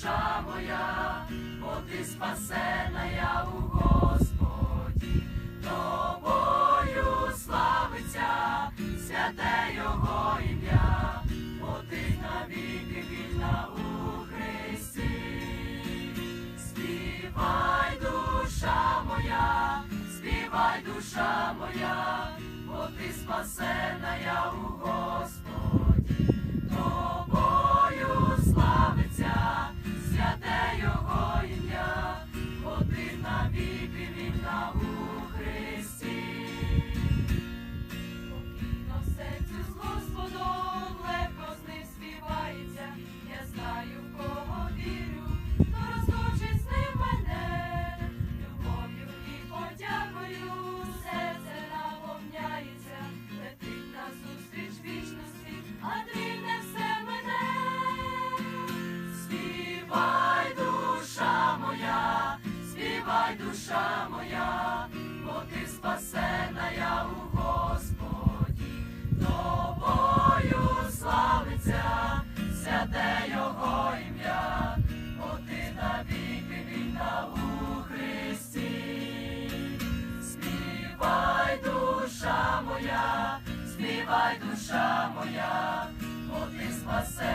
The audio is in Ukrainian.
душа моя, бо ти спасена я у Господі, тобою славиться святе Його ім'я, бо ти навіки вільна у Христі. Співай, душа моя, співай, душа моя, бо ти спасена я у навіки вільна у Христі. Спокійно в серцю з Господом легко з ним співається. Я знаю, в кого вірю, душа моя, бо ти спасена я у Господі, тобою славиться святе Його ім'я, бо ти навіки війна у Христі, співай душа моя, співай душа моя, бо ти спасена.